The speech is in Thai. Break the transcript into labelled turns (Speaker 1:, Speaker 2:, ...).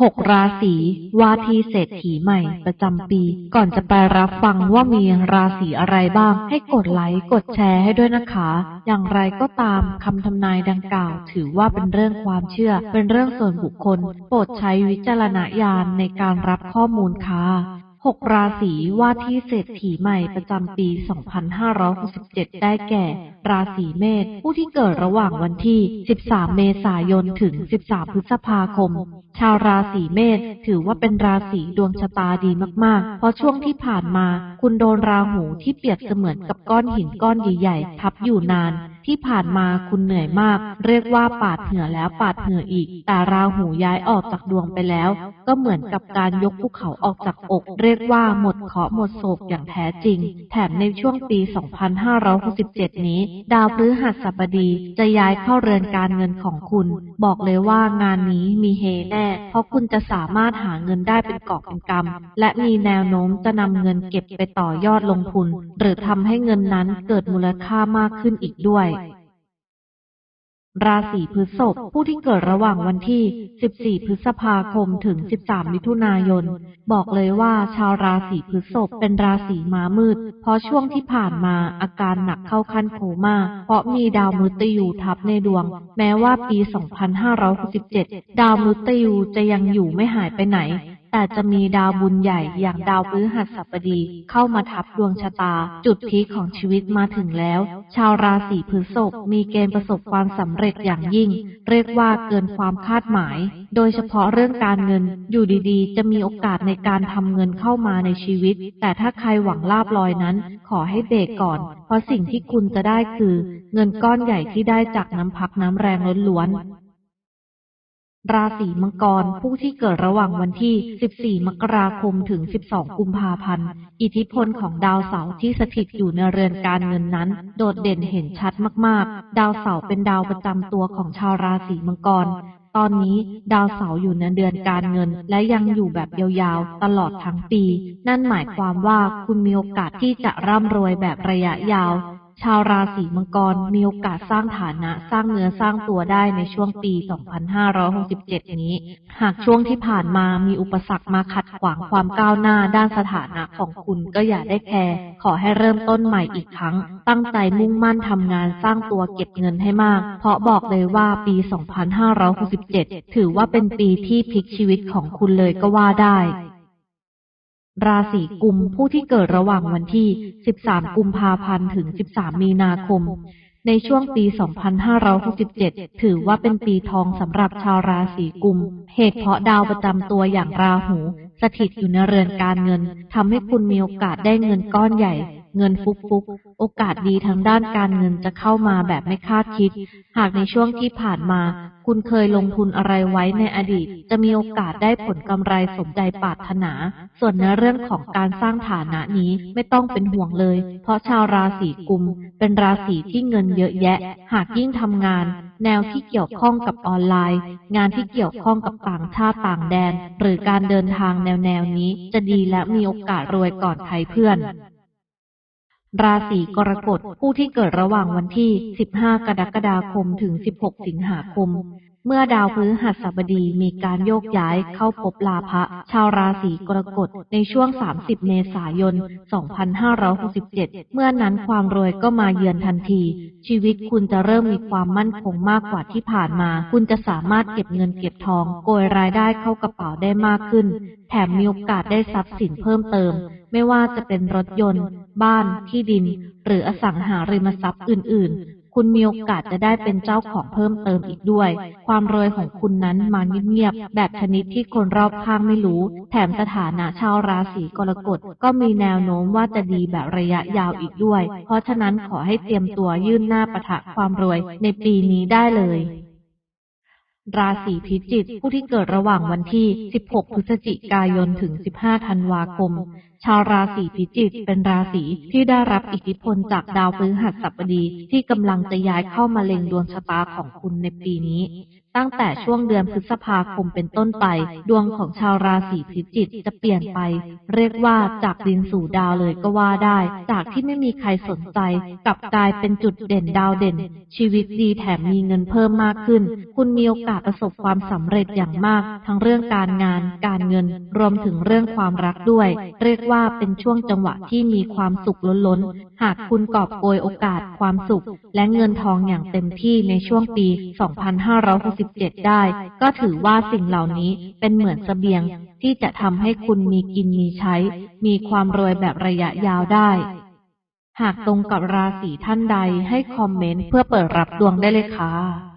Speaker 1: หกราศีวาทีเศรษฐีใหม่ประจำปี ก่อนจะไปรับฟังว่ามีราศีอะไรบ้าง ให้กดไลค์กดแชร์ให้ด้วยนะคะ อย่างไรก็ตามคำทำนายดังกล่าว ถือว่าเป็นเรื่องความเชื่อ เป็นเรื่องส่วนบุคคล โปรดใช้วิจารณญาณในการรับข้อมูลค่ะหกราศีว่าที่เศรษฐีใหม่ประจำปี 2567 ได้แก่ ราศีเมษผู้ที่เกิดระหว่างวันที่ 13 เมษายน ถึง 13 พฤษภาคมชาวราศีเมษถือว่าเป็นราศีดวงชะตาดีมากๆ เพราะช่วงที่ผ่านมา คุณโดนราหูที่เปรียบเสมือนกับก้อนหินก้อนใหญ่ๆทับอยู่นาน ที่ผ่านมาคุณเหนื่อยมาก เรียกว่าปาดเหงื่อแล้วปาดเหงื่ออีก แต่ราหูย้ายออกจากดวงไปแล้ว ก็เหมือนกับการยกภูเขาออกจากอก เรียกว่าหมดเคราะห์หมดโศกอย่างแท้จริง แถมในช่วงปี 2567 นี้ ดาวพฤหัสบดีจะย้ายเข้าเรือนการเงินของคุณ บอกเลยว่างานนี้มีเฮแน่เพราะคุณจะสามารถหาเงินได้เป็นกอบเป็นกำและมีแนวโน้มจะนำเงินเก็บไปต่อยอดลงทุน หรือทำให้เงินนั้นเกิดมูลค่ามากขึ้นอีกด้วย ราศีพฤษภผู้ที่เกิดระหว่างวันที่ 14 พฤษภาคมถึง 13 มิถุนายน บอกเลยว่าชาวราศีพฤษภเป็นราศีม้ามืด เพราะช่วงที่ผ่านมาอาการหนักเข้าขั้นโคม่า เพราะมีดาวมฤตยูทับในดวง แม้ว่าปี 2567 ดาวมฤตยูจะยังอยู่ไม่หายไปไหน แต่จะมีดาวบุญใหญ่อย่างดาวพฤหัสบดีเข้ามาทับดวงชะตา จุดพีคของชีวิตมาถึงแล้ว ชาวราศีพฤษภมีเกณฑ์ประสบความสำเร็จอย่างยิ่ง เรียกว่าเกินความคาดหมาย โดยเฉพาะเรื่องการเงิน อยู่ดีๆ จะมีโอกาสในการทำเงินเข้ามาในชีวิต แต่ถ้าใครหวังลาบลอยนั้น ขอให้เบรกก่อน เพราะสิ่งที่คุณจะได้คือ เงินก้อนใหญ่ที่ได้จากน้ำพักน้ำแรงล้วน ราศีมังกร ผู้ที่เกิดระหว่างวันที่ 14 มกราคมถึง 12 กุมภาพันธ์ อิทธิพลของดาวเสาร์ที่สถิตอยู่ในเรือนการเงินนั้น โดดเด่นเห็นชัดมากๆ ดาวเสาร์เป็นดาวประจำตัวของชาวราศีมังกร ตอนนี้ดาวเสาร์อยู่ในเดือนการเงิน และยังอยู่แบบยาวๆ ตลอดทั้งปี นั่นหมายความว่าคุณมีโอกาสที่จะร่ำรวยแบบระยะยาว ชาวราศีมังกรมีโอกาสสร้างฐานะ สร้างเนื้อสร้างตัวได้ในช่วงปี 2567 นี้ หากช่วงที่ผ่านมามีอุปสรรคมาขัดขวางความก้าวหน้าด้านสถานะของคุณก็อย่าได้แคร์ขอให้เริ่มต้นใหม่อีกครั้ง ตั้งใจมุ่งมั่นทำงานสร้างตัวเก็บเงินให้มาก เพราะบอกเลยว่าปี 2567 ถือว่าเป็นปีที่พลิกชีวิตของคุณเลยก็ว่าได้ ราศีกุมผู้ที่เกิดระหว่างวันที่ 13 กุมภาพันธ์ ถึง 13 มีนาคม ในช่วงปี 2567 ถือว่าเป็นปีทองสำหรับชาวราศีกุม เหตุเพราะดาวประจำตัวอย่างราหู สถิตอยู่ในเรือนการเงินทำให้คุณมีโอกาสได้เงินก้อนใหญ่ เงินฟุกฟุกโอกาสดีทางด้านการเงินจะเข้ามาแบบไม่คาดคิด หากในช่วงที่ผ่านมา คุณเคยลงทุนอะไรไว้ในอดีต จะมีโอกาสได้ผลกำไรสมใจปรารถนา ส่วนในเรื่องของการสร้างฐานะนี้ไม่ต้องเป็นห่วงเลย เพราะชาวราศีกุม เป็นราศีที่เงินเยอะแยะ หากยิ่งทำงาน แนวที่เกี่ยวข้องกับออนไลน์ งานที่เกี่ยวข้องกับต่างชาติต่างแดน หรือการเดินทางแนวแนวๆนี้จะดีและมีโอกาสรวยก่อนใครเพื่อน ราศีกรกฎผู้ที่เกิดระหว่างวันที่ 15 กรกฎาคมถึง 16 สิงหาคม เมื่อดาวพฤหัสบดีมีการโยกย้ายเข้าพบลาภะชาวราศีกรกฎในช่วง 30 เมษายน 2567 เมื่อนั้นความรวยก็มาเยือนทันที ชีวิตคุณจะเริ่มมีความมั่นคงมากกว่าที่ผ่านมา คุณจะสามารถเก็บเงินเก็บทองโกยรายได้เข้ากระเป๋าได้มากขึ้น แถมมีโอกาสได้ทรัพย์สินเพิ่มเติม ไม่ว่าจะเป็นรถยนต์ บ้าน ที่ดิน หรืออสังหาริมทรัพย์อื่น ๆ คุณมีโอกาสจะได้เป็นเจ้าของเพิ่มเติมอีกด้วย ความรวยของคุณนั้นมาเงียบๆ แบบชนิดที่คนรอบข้างไม่รู้ แถมสถานะชาวราศีกรกฎก็มีแนวโน้มว่าจะดีแบบระยะยาวอีกด้วย เพราะฉะนั้นขอให้เตรียมตัวยื่นหน้าประทะความรวยในปีนี้ได้เลย ราศีพิจิกผู้ที่เกิดระหว่างวันที่ 16 พฤศจิกายน ถึง 15 ธันวาคม ชาวราศีพิจิกเป็นราศีที่ได้รับอิทธิพลจากดาวพฤหัสบดีที่กำลังจะย้ายเข้ามาเล็งดวงชะตาของคุณในปีนี้ ตั้งแต่ช่วงเดือนพฤษภาคมเป็นต้นไป ดวงของชาวราศีพิจิกจะเปลี่ยนไป เรียกว่าจากดินสู่ดาวเลยก็ว่าได้ จากที่ไม่มีใครสนใจกลับกลายเป็นจุดเด่นดาวเด่น ชีวิตดีแถมมีเงินเพิ่มมากขึ้น คุณมีโอกาสประสบความสำเร็จอย่างมาก ทั้งเรื่องการงาน การเงิน รวมถึงเรื่องความรักด้วย เรียกว่าเป็นช่วงจังหวะที่มีความสุขล้นๆ หากคุณกอบโกยโอกาสความสุข และเงินทองอย่างเต็มที่ในช่วงปี 2563 67 ได้ ก็ถือว่าสิ่งเหล่านี้เป็นเหมือนเสบียงที่จะทำให้คุณมีกินมีใช้ มีความรวยแบบระยะยาวได้ หากตรงกับราศีท่านใดให้คอมเมนต์เพื่อเปิดรับดวงได้เลยค่ะ